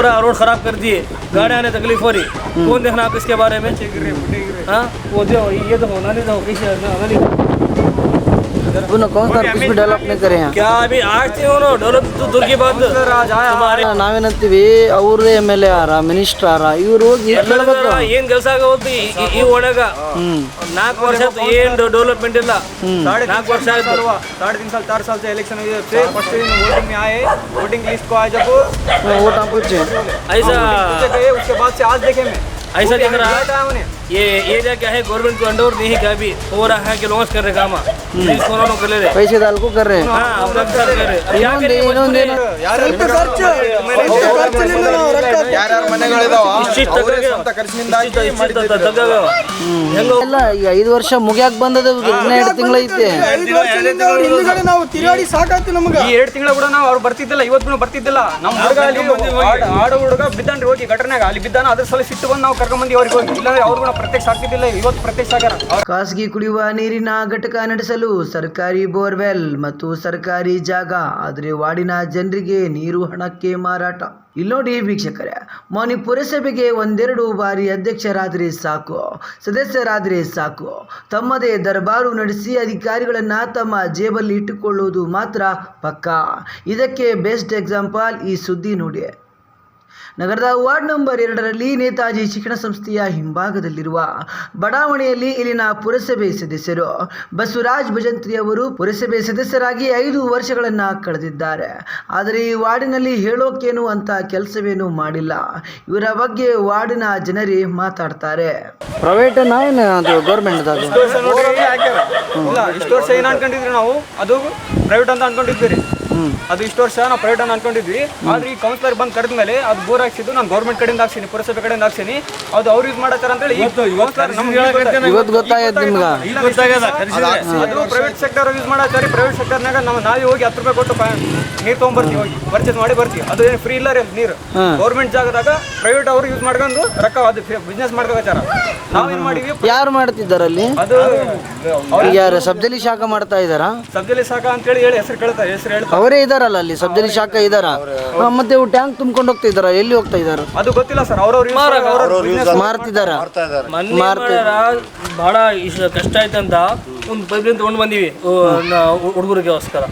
पूरा रोड खराब कर दिए गाड़ी आने तकलीफ़ हो रही। कौन देखना आप इसके बारे में? हाँ वो जो ये तो होना नहीं था कैसे होना नहीं कौन सा कुछ भी डेवलप नहीं करे हैं क्या अभी आज थे उन्होंने डेवलप तो दूर की बात तुम्हारे ನಾವೇನಂತೀವಿ ಅವ್ರದೇ ಎಮ್ ಎಲ್ ಎ ಆರ ಮಿನಿಸ್ಟರ್ ಆರ ಇವ್ರು ಹೋಗಿ ಕೇಳ್ಬೇಕು ಏನ್ ಕೆಲಸ ಆಗೋದು ಈ ಒಳಗ ನಾಲ್ಕು ವರ್ಷ ಆಯ್ತು ಏನ್ ಡೆವಲಪ್ಮೆಂಟ್ ಇಲ್ಲ ನಾಲ್ಕು ವರ್ಷ ಆಯ್ತು साढ़े तीन साल चार साल से इलेक्शन हुए थे फर्स्ट दिन वोटिंग में आए वोटिंग लिस्ट को आए जब ಓಟ್ ಹಾಕುಚ್ಚೆ ऐसा पीछे गए उसके बाद से आज देखे मैं ऐसा दिख रहा दिया था उन्हें ये एरिया क्या है गवर्नमेंट को अंडर नहीं है क्या अभी हो रहा है कि लॉन्च कर रहे काम प्लीज कोरोना कर ले रहे ಪೈಸೆ ದಾಲ್ಕು ಕರ್ರೆ हाँ अब तक कर रहे अब क्या ಇನ್ನೊಂದು करें ಇನ್ನೊಂದೇನು ಯಾರ್ಯಾರ ಮನೆಗಳಿದಾವ ಇಷ್ಟಿಷ್ಟು ಅವ್ರೇ ತಗ್ಗಾಗ್ಯಾವ. ಸ್ವಂತ ಖರ್ಚಿನಿಂದ ಹಾಕಿ ಇಷ್ಟಿಷ್ಟು ಮಾಡಿದ್ದು ಇದು. ತಗ್ಗಾಗ್ಯಾವ. ಹೆಂಗೋ ಎಲ್ಲ ಈಗ ಐದು ವರ್ಷ ಮುಗ್ಯಾಕ್ ಬಂದದ ಇನ್ನ ಎರಡು ತಿಂಗಳೈತೆ ನಾವು ತಿರುಗಾಡಿ ಸಾಕಾಯ್ತು ನಮ್ಗೆ ಈ ಎರಡು ತಿಂಗಳ ಕೂಡ ನಾವು ಅವ್ರು ಬರ್ತಿದ್ದಿಲ್ಲ ಇವತ್ತು ಬರ್ತಿದ್ದಿಲ್ಲ ನಮ್ಮ ಹುಡುಗ ಅಲ್ಲಿ ಆಡ- ಆಡೋ ಹುಡುಗ ಬಿದ್ದಾನ್ರಿ ಹೋಗಿ ಘಟನೆಗೆ ಅಲ್ಲಿ ಬಿದ್ದಾನ ಅದ್ರ ಸಲ ಸಿಟ್ಟು ಬಂದು ನಾವು ಕರ್ಕೊಂಡ್ ಬಂದಿ ಅವ್ರಿಗೆ ಹೋಗಿ ಇಲ್ಲಾಂದ್ರೆ ಅವ್ರು ಕೂಡ ಪ್ರತ್ಯಕ್ಷ ಇವತ್ತು ಪ್ರತ್ಯಕ್ಷ ಖಾಸಗಿ ಕುಡಿಯುವ ನೀರಿನ ಘಟಕ ನಡೆಸಲು ಸರ್ಕಾರಿ ಬೋರ್ವೆಲ್ ಮತ್ತು ಸರ್ಕಾರಿ ಜಾಗ, ಆದರೆ ವಾರ್ಡಿನ ಜನರಿಗೆ ನೀರು ಹಣಕ್ಕೆ ಮಾರಾಟ. ಇಲ್ಲಿ ನೋಡಿ ವೀಕ್ಷಕರೇ ಮಾನಿ ಪುರಸಭೆಗೆ ಒಂದೆರಡು ಬಾರಿ ಅಧ್ಯಕ್ಷರಾದರೆ ಸಾಕು, ಸದಸ್ಯರಾದರೆ ಸಾಕು. ತಮ್ಮದೇ ದರ್ಬಾರು ನಡೆಸಿ ಅಧಿಕಾರಿಗಳನ್ನ ತಮ್ಮ ಜೇಬಲ್ಲಿ ಇಟ್ಟುಕೊಳ್ಳುವುದು ಮಾತ್ರ ಪಕ್ಕಾ. ಇದಕ್ಕೆ ಬೆಸ್ಟ್ ಎಕ್ಸಾಂಪಲ್ ಈ ಸುದ್ದಿ ನೋಡಿ. ನಗರದ ವಾರ್ಡ್ ನಂಬರ್ ಎರಡರಲ್ಲಿ ನೇತಾಜಿ ಶಿಕ್ಷಣ ಸಂಸ್ಥೆಯ ಹಿಂಭಾಗದಲ್ಲಿರುವ ಬಡಾವಣೆಯಲ್ಲಿ ಇಲ್ಲಿನ ಪುರಸಭೆ ಸದಸ್ಯರು ಬಸವರಾಜ್ ಭಜಂತ್ರಿ ಅವರು ಪುರಸಭೆ ಸದಸ್ಯರಾಗಿ ಐದು ವರ್ಷಗಳನ್ನು ಕಳೆದಿದ್ದಾರೆ. ಆದರೆ ಈ ವಾರ್ಡಿನಲ್ಲಿ ಹೇಳೋಕೇನು ಅಂತ ಕೆಲಸವೇನು ಮಾಡಿಲ್ಲ. ಇವರ ಬಗ್ಗೆ ವಾರ್ಡಿನ ಜನರೇ ಮಾತಾಡ್ತಾರೆ. ಪ್ರೈವೇಟ್ ಅದು ಗೌರ್ಮೆಂಟ್ ಅದು ಇಷ್ಟು ವರ್ಷ ನೋಡ್ರಿ ಇಲ್ಲ ಇಷ್ಟು ವರ್ಷ ಏನ್ ಅನ್ಕೊಂಡಿದ್ರಿ ನಾವು? ಅದು ಪ್ರೈವೇಟ್ ಅಂತ ಅನ್ಕೊಂಡಿದ್ವಿ ರೀ ಅದು ಇಷ್ಟು ವರ್ಷ ನಾವು ಪ್ರೈವೇಟ್ ಅಂತ ಅನ್ಕೊಂಡಿದ್ವಿ. ಆದ್ರೆ ಈ ಕೌನ್ಸಿಲರ್ ಬಂದ್ ಕರೆದ ಮೇಲೆ ಅದು ಬೋರ್ ಹಾಕ್ಸಿದ್ದು ನಾನು ಗೌರ್ಮೆಂಟ್ ಕಡೆಯಿಂದ ಹಾಕ್ಸಿನಿ ಪುರಸಭೆ ಕಡೆಯಿಂದ ಹಾಕ್ಸಿನಿ. ಅದು ಅವ್ರು ಯೂಸ್ ಮಾಡತ್ತಾರ ಅಂತ ಹೇಳಿ ಕೌನ್ಸಿಲರ್ ನಮ್ಗೆ ಇವತ್ತು ಗೊತ್ತಾಯ್ತು ನಿಮ್ಗೆ. ಅದು ಪ್ರೈವೇಟ್ ಸೆಕ್ಟರ್ ಯೂಸ್ ಮಾಡತ್ತಾರೆ ಪ್ರೈವೇಟ್ ಸೆಕ್ಟರ್ನಾಗ ನಾವು ನಾವೇ ಹೋಗಿ ಹತ್ತು ರೂಪಾಯಿ ಕೊಟ್ಟು ನೀರ್ ತೊಗೊಂಡ್ಬರ್ತೀವಿ ಹೋಗಿ ಪರ್ಚೇಸ್ ಮಾಡಿ ಬರ್ತೀವಿ. ಅದು ಏನು ಫ್ರೀ ಇಲ್ಲ ರೀ ನೀರು. ಗೌರ್ಮೆಂಟ್ ಜಾಗದಾಗ ಪ್ರೈವೇಟ್ ಅವರು ಯೂಸ್ ಮಾಡ್ಕೊಂಡು ರೊಕ್ಕ ಅದು ಬಿಸ್ನೆಸ್ ಮಾಡ್ಕೋಚಾರ ನಾವೇನ್ ಮಾಡಿವಿ ಯಾರು ಮಾಡ್ತಿದ್ದಾರೆ ಅಲ್ಲಿ ಅದು ಯಾರು ಸಬ್ಜಲಿ ಶಾಖ ಮಾಡ್ತಾ ಇದಾರಾ ಸಬ್ಜಲಿ ಶಾಖ ಅಂತ ಹೇಳಿ ಹೆಸರು ಕೇಳ್ತಾರೆ ಹೆಸರು ಹೇಳ್ತಾರೆ ಅವರೇ ಇದಾರಲ್ಲ ಅಲ್ಲಿ ಸಬ್ಜರಿ ಶಾಖ ಇದಾರ. ಮತ್ತೆ ಇವು ಟ್ಯಾಂಕ್ ತುಂಬಿಕೊಂಡು ಹೋಗ್ತಾ ಇದಾರ ಎಲ್ಲಿ ಹೋಗ್ತಾ ಇದಾರ? ಅದು ಗೊತ್ತಿಲ್ಲ ಸರ್ ಅವ್ರವ್ರು ಮಾರ್ತಿದಾರ ಬಹಳ ಕಷ್ಟ ಕಷ್ಟ ಆಯ್ತಂತ ಒಂದು ಪೈಪ್ ತಗೊಂಡು ಬಂದಿವಿ ಹುಡುಗರಿಗೋಸ್ಕರ.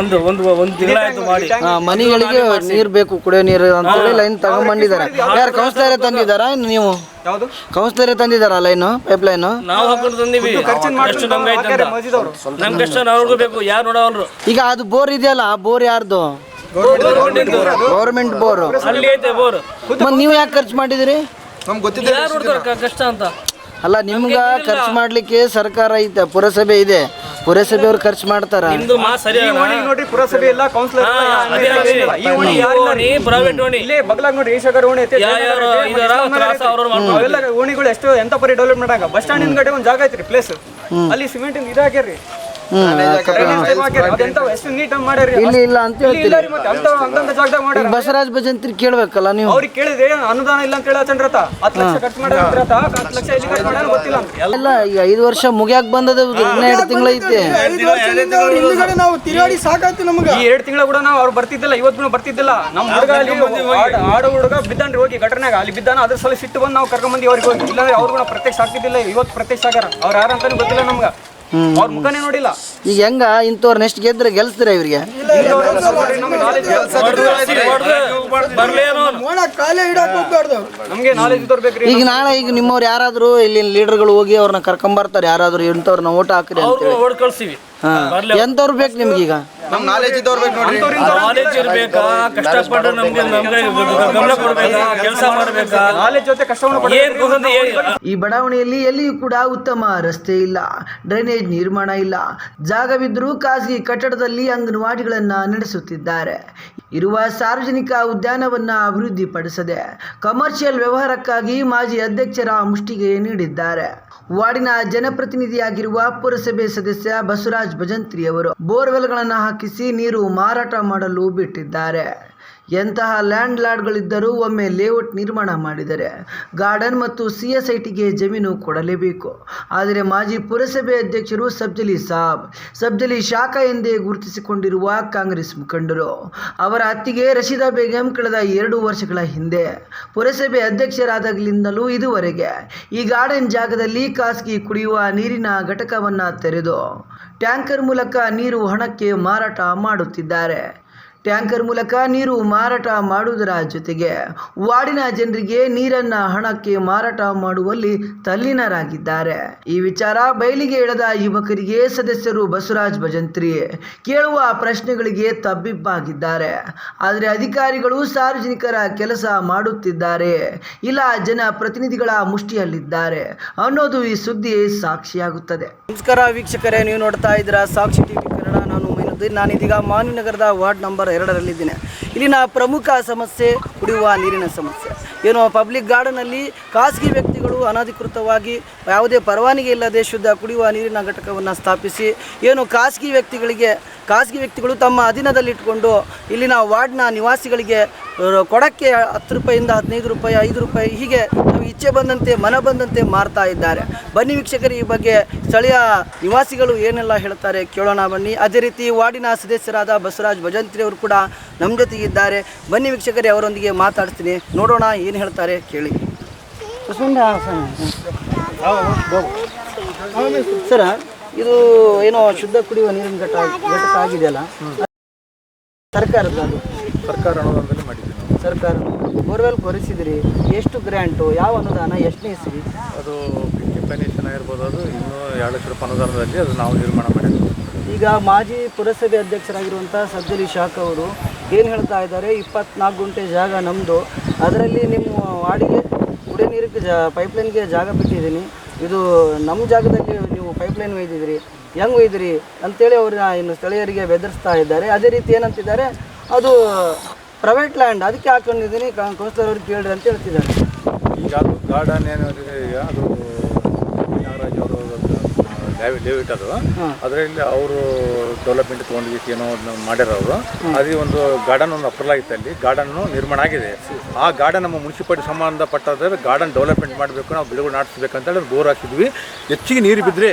ಒಂದು ಒಂದು ಒಂದು ತಿಂಗಳಾಯ್ತು ಮಾಡಿ. ಮನೆಗಳಿಗೆ ನೀರ್ ಬೇಕು ಕುಡಿಯೋ ನೀರು ಅಂತ ಹೇಳಿ ಲೈನ್ ತಗೊಂಡ್ಬಂದಿದ್ದಾರೆ ಯಾರು ಕೌನ್ಸಿಲರೇ ತಂದಿದ್ದಾರಾ ಇನ್ನು ನೀವು? ಯಾವುದು? ತಂದಿದಾರ ತಂದಿದ್ದಾರಾ ಲೈನು ಪೈಪ್ ಲೈನು ನಾವು ಹಾಕೊಂಡು ತಂದಿವಿ. ಕಷ್ಟ ನಮ್ಗೆ ಆಯ್ತಂತ? ಮಸ್ಜಿದವ್ರು ನಮ್ ಕಷ್ಟ ನಾವು ಬೇಕು ಯಾರು ನೋಡವಲ್ರು ಈಗ ಅದು ಬೋರ್ ಇದೆಯಲ್ಲ ಆ ಬೋರ್ ಯಾರ್ದು? ಗೌರ್ಮೆಂಟ್ ಬೋರ್ ಅಲ್ಲಿ ಐತೆ ಬೋರ್. ಮತ್ತೆ ನೀವು ಯಾಕೆ ಖರ್ಚು ಮಾಡಿದಿರಿ? ನಮ್ಗೆ ಗೊತ್ತಿದೆ ಯಾರು ನೋಡ್ತಾರ ಕಷ್ಟ ಅಂತ? ಅಲ್ಲ ನಿಮ್ಗ ಖರ್ಚು ಮಾಡ್ಲಿಕ್ಕೆ ಸರ್ಕಾರ ಐತೆ ಪುರಸಭೆ ಇದೆ. ಪುರಸಭೆಯವ್ರು ಖರ್ಚು ಮಾಡ್ತಾರ? ನಿಮ್ದು ಸರಿ ಈ ಓಣಿ ನೋಡ್ರಿ ಪುರಸಭೆ ಇಲ್ಲ ಕೌನ್ಸಿಲರ್ ಈ ಓಣಿ ಓಣಿ ಇಲ್ಲೇ ಬಗ್ಲಾಗ ನೋಡ್ರಿ ಈಶಾಗರ್ ಓಣಿ ಐತಿ, ಯಾ- ಯಾರು ಇದಾರ? ತ್ರಾಸ ಅವ್ರವ್ರು ಮಾಡ್ಕೊಂಡು ಅವೆಲ್ಲ ಓಣಿಗಳು ಎಷ್ಟು ಎಂತ ಪರಿ ಡೆವಲಪ್ ಮಾಡಂಗ ಬಸ್ ಸ್ಟ್ಯಾಂಡ್ ಹಿಂದ್ಗಡೆ ಒಂದು ಜಾಗ ಐತ್ರಿ ಪ್ಲೇಸ್ ಅಲ್ಲಿ ಸಿಮೆಂಟ್ ಇದು ಇಲ್ಲಿ ಇಲ್ಲ ಅಂತ ಹೇಳ್ತೀರಿ. ಬಸವರಾಜ್ ಭಜಂತ್ರಿ ಕೇಳ್ಬೇಕಲ್ಲ ನೀವು? ಅವ್ರಿಗೆ ಕೇಳಿದ್ರೆ ಅನುದಾನ ಇಲ್ಲ ಅಂತ ಹೇಳಿ ಚಂದ್ರತ ಹತ್ತು ಲಕ್ಷ ಖರ್ಚು ಮಾಡ್ಯಾರ ಹತ್ತು ಲಕ್ಷ ಇಲ್ಲಿ ಖರ್ಚು ಮಾಡ್ಯಾರ ಗೊತ್ತಿಲ್ಲ ಅಂತ. ಎಲ್ಲ ಈಗ ಐದು ವರ್ಷ ಮುಗ್ಯಾಕ್ ಬಂದದ ಎರಡು ತಿಂಗಳ ಐತೆ. ವರ್ಷದಿಂದ ಅವ್ರ ಹಿಂದ್ಗಡೆ ನಾವು ತಿರುಗಾಡಿ ಸಾಕಾಯ್ತು ನಮ್ಗೆ. ಈ ಎರಡು ತಿಂಗಳ ಕೂಡ ನಾವು ಅವ್ರು ಬರ್ತಿದ್ದಿಲ್ಲ ಇವತ್ತು ಬರ್ತಿದ್ದಿಲ್ಲ. ನಮ್ಮ ಹುಡುಗ ಅಲ್ಲಿ ಆಡ- ಆಡೋ ಹುಡುಗ ಬಿದ್ದಾನ್ರಿ ಹೋಗಿ ಘಟನೆಗೆ. ಅಲ್ಲಿ ಬಿದ್ದಾನ ಅದ್ರ ಸಲ ಸಿಟ್ಟು ಬಂದು ನಾವು ಕರ್ಕೊಂಡ್ ಬಂದಿ ಅವ್ರಿಗೆ ಹೋಗಿ. ಇಲ್ಲಾಂದ್ರೆ ಅವ್ರು ಕೂಡ ಪ್ರತ್ಯಕ್ಷ ಆಗ್ತಿದ್ದಿಲ್ಲ ಇವತ್ತು ಪ್ರತ್ಯಕ್ಷ ಆಗ್ಯಾರ. ಅವ್ರು ಯಾರಂತಾನು ಗೊತ್ತಿಲ್ಲ ನಮ್ಗೆ. ಅವ್ರ ಮುಖನೇ ನೋಡಿಲ್ಲ. ಈಗ ಹೆಂಗ ಇಂಥವ್ರು ನೆಕ್ಸ್ಟ್ ಗೆದ್ರೆ ಗೆಲ್ಸ್ತೀರ ಇವ್ರಿಗೆ? ನಮ್ಗೆ ನಾಲೆಜ್ ಇದ್ದವ್ರು ಬೇಕ್ರಿ ಈಗ ನಾಳೆ ಈಗ ನಿಮ್ಮವ್ರು ಯಾರಾದ್ರೂ ಇಲ್ಲಿ ಲೀಡರ್ಗಳು ಹೋಗಿ ಅವ್ರನ್ನ ಕರ್ಕೊಂಬರ್ತಾರೆ ಯಾರಾದ್ರೂ ಇಂಥವ್ರನ್ನ ಓಟ್ ಹಾಕ್ರಿ ಅಂತ ಅವ್ರು ಓಡ್ ಕಳ್ಸಿವಿ ಹಾ. ಎಂಥವ್ರು ಬೇಕು ನಿಮ್ಗೀಗ? ನಮ್ ನಾಲೆಜ್ ಇದ್ದವ್ರು ಬೇಕು ನೋಡ್ರಿ. ಕಾಲೇಜ್ ಇರ್ಬೇಕಾ? ಕಷ್ಟಪಟ್ಟು ನಮ್ಗೆ ನಮ್ಗೆ ಗಮನ ಕೊಡ್ಬೇಕಾ? ಕೆಲಸ ಮಾಡ್ಬೇಕಾ? ನಾಲೆಜ್ ಜೊತೆ ಕಷ್ಟವನ್ನು ಪಡ್ಬೇಕು. ಏನ್ ಗೊತ್ತಂತ ಏನ್ ಈ ಬಡಾವಣೆಯಲ್ಲಿ ಎಲ್ಲಿಯೂ ಕೂಡ ಉತ್ತಮ ರಸ್ತೆ ಇಲ್ಲ ಡ್ರೈನೇಜ್ ನಿರ್ಮಾಣ ಇಲ್ಲ. ಜಾಗವಿದ್ರೂ ಖಾಸಗಿ ಕಟ್ಟಡದಲ್ಲಿ ಅಂಗನವಾಡಿಗಳನ್ನ ನಡೆಸುತ್ತಿದ್ದಾರೆ. ಇರುವ ಸಾರ್ವಜನಿಕ ಉದ್ಯಾನವನ್ನ ಅಭಿವೃದ್ಧಿಪಡಿಸದೆ ಕಮರ್ಷಿಯಲ್ ವ್ಯವಹಾರಕ್ಕಾಗಿ ಮಾಜಿ ಅಧ್ಯಕ್ಷರ ಮುಷ್ಟಿಗೆ ನೀಡಿದ್ದಾರೆ. ವಾರ್ಡಿನ ಜನಪ್ರತಿನಿಧಿಯಾಗಿರುವ ಪುರಸಭೆ ಸದಸ್ಯ ಬಸವರಾಜ್ ಭಜಂತ್ರಿ ಅವರು ಬೋರ್ವೆಲ್ಗಳನ್ನು ಹಾಕಿಸಿ ನೀರು ಮಾರಾಟ ಮಾಡಲು ಬಿಟ್ಟಿದ್ದಾರೆ. ಎಂತಹ ಲ್ಯಾಂಡ್ ಲಾರ್ಡ್ಗಳಿದ್ದರೂ ಒಮ್ಮೆ ಲೇಔಟ್ ನಿರ್ಮಾಣ ಮಾಡಿದರೆ ಗಾರ್ಡನ್ ಮತ್ತು ಸಿ ಎಸ್ ಐ ಜಮೀನು ಕೊಡಲೇಬೇಕು. ಆದರೆ ಮಾಜಿ ಪುರಸಭೆ ಅಧ್ಯಕ್ಷರು ಸಬ್ಜಲಿ ಸಾಬ್, ಸಬ್ಜಲಿ ಶಾಖ ಎಂದೇ ಗುರುತಿಸಿಕೊಂಡಿರುವ ಕಾಂಗ್ರೆಸ್ ಮುಖಂಡರು, ಅವರ ಅತ್ತಿಗೆ ರಶೀದಾ ಬೇಗಂ ಕಳೆದ ಎರಡು ವರ್ಷಗಳ ಹಿಂದೆ. ಪುರಸಭೆ ಅಧ್ಯಕ್ಷರಾದಾಗಲಿಂದಲೂ ಇದುವರೆಗೆ ಈ ಗಾರ್ಡನ್ ಜಾಗದಲ್ಲಿ ಖಾಸಗಿ ಕುಡಿಯುವ ನೀರಿನ ಘಟಕವನ್ನು ತೆರೆದು ಟ್ಯಾಂಕರ್ ಮೂಲಕ ನೀರು ಹಣಕ್ಕೆ ಮಾರಾಟ ಮಾಡುತ್ತಿದ್ದಾರೆ. ಟ್ಯಾಂಕರ್ ಮೂಲಕ ನೀರು ಮಾರಾಟ ಮಾಡುವುದರ ಜೊತೆಗೆ ವಾರ್ಡಿನ ಜನರಿಗೆ ನೀರನ್ನ ಹಣಕ್ಕೆ ಮಾರಾಟ ಮಾಡುವಲ್ಲಿ ತಲ್ಲೀನರಾಗಿದ್ದಾರೆ. ಈ ವಿಚಾರ ಬಯಲಿಗೆ ಇಳದ ಯುವಕರಿಗೆ ಸದಸ್ಯರು ಬಸವರಾಜ್ ಭಜಂತ್ರಿ ಕೇಳುವ ಪ್ರಶ್ನೆಗಳಿಗೆ ತಬ್ಬಿಬ್ಬಾಗಿದ್ದಾರೆ. ಆದರೆ ಅಧಿಕಾರಿಗಳು ಸಾರ್ವಜನಿಕರ ಕೆಲಸ ಮಾಡುತ್ತಿದ್ದಾರೆ. ಇಲ್ಲ, ಜನ ಪ್ರತಿನಿಧಿಗಳ ಮುಷ್ಟಿಯಲ್ಲಿದ್ದಾರೆ ಅನ್ನೋದು ಈ ಸುದ್ದಿ ಸಾಕ್ಷಿಯಾಗುತ್ತದೆ. ನಮಸ್ಕಾರ, ವೀಕ್ಷಕರೇ, ನೀವು ನೋಡ್ತಾ ಇದ್ದೀರಾ ಸಾಕ್ಷಿ ಟಿವಿ ಮೈನುದ್ದೀನ್ ನಾನಿದೀಗ ಮಾನ್ಯನಗರದ ವಾರ್ಡ್ ನಂಬರ್ ಎರಡರಲ್ಲಿದ್ದೇನೆ. ಇಲ್ಲಿನ ಪ್ರಮುಖ ಸಮಸ್ಯೆ ಕುಡಿಯುವ ನೀರಿನ ಸಮಸ್ಯೆ. ಏನು, ಪಬ್ಲಿಕ್ ಗಾರ್ಡನಲ್ಲಿ ಖಾಸಗಿ ವ್ಯಕ್ತಿಗಳು ಅನಧಿಕೃತವಾಗಿ ಯಾವುದೇ ಪರವಾನಗಿ ಇಲ್ಲದೆ ಶುದ್ಧ ಕುಡಿಯುವ ನೀರಿನ ಘಟಕವನ್ನು ಸ್ಥಾಪಿಸಿ, ಏನು ಖಾಸಗಿ ವ್ಯಕ್ತಿಗಳಿಗೆ ಖಾಸಗಿ ವ್ಯಕ್ತಿಗಳು ತಮ್ಮ ಅಧೀನದಲ್ಲಿಟ್ಟುಕೊಂಡು ಇಲ್ಲಿನ ವಾರ್ಡ್ನ ನಿವಾಸಿಗಳಿಗೆ ಕೊಡಕ್ಕೆ ಹತ್ತು ರೂಪಾಯಿಂದ ಹದಿನೈದು ರೂಪಾಯಿ ಐದು ರೂಪಾಯಿ ಹೀಗೆ ನಾವು ಇಚ್ಛೆ ಬಂದಂತೆ ಮನ ಬಂದಂತೆ ಮಾರ್ತಾ ಇದ್ದಾರೆ. ಬನ್ನಿ ವೀಕ್ಷಕರು ಈ ಬಗ್ಗೆ ಸ್ಥಳೀಯ ನಿವಾಸಿಗಳು ಏನೆಲ್ಲ ಹೇಳ್ತಾರೆ ಕೇಳೋಣ ಬನ್ನಿ. ಅದೇ ರೀತಿ ವಾರ್ಡಿನ ಸದಸ್ಯರಾದ ಬಸವರಾಜ್ ಭಜಂತ್ರಿ ಅವರು ಕೂಡ ನಮ್ಮ ಜೊತೆಗಿದ್ದಾರೆ. ಬನ್ನಿ ವೀಕ್ಷಕರೇ ಅವರೊಂದಿಗೆ ಮಾತಾಡ್ತೀನಿ. ನೋಡೋಣ ಏನು ಹೇಳ್ತಾರೆ ಕೇಳಿ. ಸರ ಇದು ಏನೋ ಶುದ್ಧ ಕುಡಿಯುವ ನೀರಿನ ಘಟ ಘಟಕ ಆಗಿದೆಯಲ್ಲ? ಸರ್ಕಾರದ ಅದು. ಸರ್ಕಾರ ಅನುದಾನದಲ್ಲಿ ಮಾಡಿದ್ವಿ ನಾವು. ಸರ್ಕಾರ ಬೋರ್ವೆಲ್ ಕೊರೆಸಿದ್ರಿ. ಎಷ್ಟು ಗ್ರ್ಯಾಂಟು ಯಾವ ಅನುದಾನ ಎಷ್ಟನೇ ಇಸ್ವಿ ಅದು ಪೆನ್ಷನ್ ಆಗಿರ್ಬೋದು ಅದು. ಇನ್ನೂ ಎರಡು ಲಕ್ಷ ರೂಪಾಯಿ ಅನುದಾನದಲ್ಲಿ ಅದು ನಾವು ನಿರ್ಮಾಣ ಮಾಡಿದ್ವಿ ಈಗ ಮಾಜಿ ಪುರಸಭೆ ಅಧ್ಯಕ್ಷರಾಗಿರುವಂಥ ಸಜ್ಜಲಿ ಶಾಖ ಅವರು ಏನು ಹೇಳ್ತಾ ಇದ್ದಾರೆ? ಇಪ್ಪತ್ನಾಲ್ಕು ಗುಂಟೆ ಜಾಗ ನಮ್ಮದು ಅದರಲ್ಲಿ ನಿಮ್ಮ ವಾಡಿಗೆ ಕುಡಿಯ ನೀರಿಗೆ ಜಾ ಪೈಪ್ಲೈನ್ಗೆ ಜಾಗ ಬಿಟ್ಟಿದ್ದೀನಿ. ಇದು ನಮ್ಮ ಜಾಗದಲ್ಲಿ ಪೈಪ್ಲೈನ್ ಒಯ್ದಿದ್ರಿ, ಹೆಂಗೆ ಒಯ್ದಿರಿ ಅಂತೇಳಿ ಅವ್ರನ್ನ ಇನ್ನು ಸ್ಥಳೀಯರಿಗೆ ಬೆದರಿಸ್ತಾ ಇದ್ದಾರೆ. ಅದೇ ರೀತಿ ಏನಂತಿದ್ದಾರೆ, ಅದು ಪ್ರೈವೇಟ್ ಲ್ಯಾಂಡ್ ಅದಕ್ಕೆ ಹಾಕೊಂಡಿದ್ದೀನಿ. ಕೌನ್ಸಿಲರ್ ಅವ್ರಿಗೆ ಕೇಳ್ರಿ ಅಂತ ಹೇಳ್ತಿದ್ದಾರೆ. ಈಗ ಅದು ಗಾರ್ಡನ್ ಏನು ಈಗ ಅದು ಲೇಔಟ್ ಅದು ಅದರಲ್ಲಿ ಅವರು ಡೆವಲಪ್ಮೆಂಟ್ ತೊಗೊಂಡು ಏನೋ ಮಾಡ್ಯಾರ ಅವರು. ಅದೇ ಒಂದು ಗಾರ್ಡನ್ ಒಂದು ಅಪ್ರೂವಲ್ ಆಗಿತ್ತು ಅಲ್ಲಿ. ಗಾರ್ಡನ್ನು ನಿರ್ಮಾಣ ಆಗಿದೆ. ಆ ಗಾರ್ಡನ್ ನಮ್ಮ ಮುನ್ಸಿಪಾಲಿಟಿ ಸಂಬಂಧಪಟ್ಟಾದ್ರೆ ಗಾರ್ಡನ್ ಡೆವಲಪ್ಮೆಂಟ್ ಮಾಡಬೇಕು ನಾವು ಗಿಡಗಳು ನಾಡಿಸ್ಬೇಕಂತೇಳಿ ಬೋರ್ ಹಾಕಿದ್ವಿ. ಹೆಚ್ಚಿಗೆ ನೀರು ಬಿದ್ದರೆ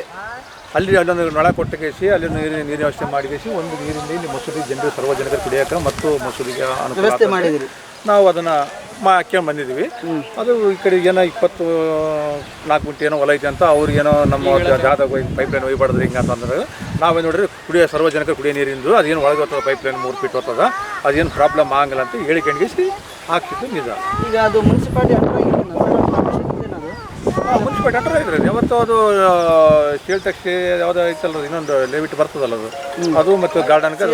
ಅಲ್ಲಿ ಅಲ್ಲೊಂದು ನಳ ಕೊಟ್ಟಕೇಸಿ ಅಲ್ಲಿ ನೀರಿನ ನೀರಿನ ವ್ಯವಸ್ಥೆ ಮಾಡಿಕೇಸಿ ಒಂದು ನೀರಿನಲ್ಲಿ ಇಲ್ಲಿ ಮಸೂದಿ ಜನರು ಜನರಿಗೆ ಕುಡಿಯೋಕೆ ಮತ್ತು ಮಸೂದಿಗೆ ಅನುಕೂಲ. ನಾವು ಅದನ್ನು ಮಾ ಹಾಕ್ಕೊಂಡು ಬಂದಿದ್ದೀವಿ. ಅದು ಈ ಕಡೆ ಏನೋ ಇಪ್ಪತ್ತು ನಾಲ್ಕು ಗುಂಟೆ ಏನೋ ಹೊಲ ಐತೆ ಅಂತ ಅವ್ರಿಗೆ ಏನೋ ನಮ್ಮ ಜಾಗದಾಗ ಹೋಗಿ ಪೈಪ್ ಲೈನ್ ಒಯ್ಬಾರ್ದು ಹಿಂಗೆ ಅಂತಂದ್ರೆ ನಾವೇನು ನೋಡ್ರಿ ಕುಡಿಯೋ ಸರ್ವಜನಕ ಕುಡಿಯೋ ನೀರಿಂದು ಅದೇನು ಒಳಗೆ ಹೋಗ್ತದೆ ಪೈಪ್ ಲೈನ್ ಮೂರು ಫೀಟ್ ಹೋಗ್ತದ ಅದೇನು ಪ್ರಾಬ್ಲಮ್ ಆಗಲ್ಲ ಅಂತ ಹೇಳಿಕೊಂಡಿಸಿ ಹಾಕ್ತಿದ್ದು ನಿಜ. ಈಗ ಅದು ಮುನ್ಸಿಪಾಲಿಟಿ ಅದು ಮುನ್ಸಿಪಾಲಿಟಿ ಹತ್ರ ಇದ್ರೆ ಯಾವತ್ತು ಅದು ಶೇಲ್ ಟ್ಯಾಕ್ಸಿ ಯಾವುದೋ ಐತಲ್ಲ ಇನ್ನೊಂದು ಲೆವಿಟ್ ಬರ್ತದಲ್ಲ ಅದು. ಅದು ಮತ್ತು ಗಾರ್ಡನ್ ಶೇಲ್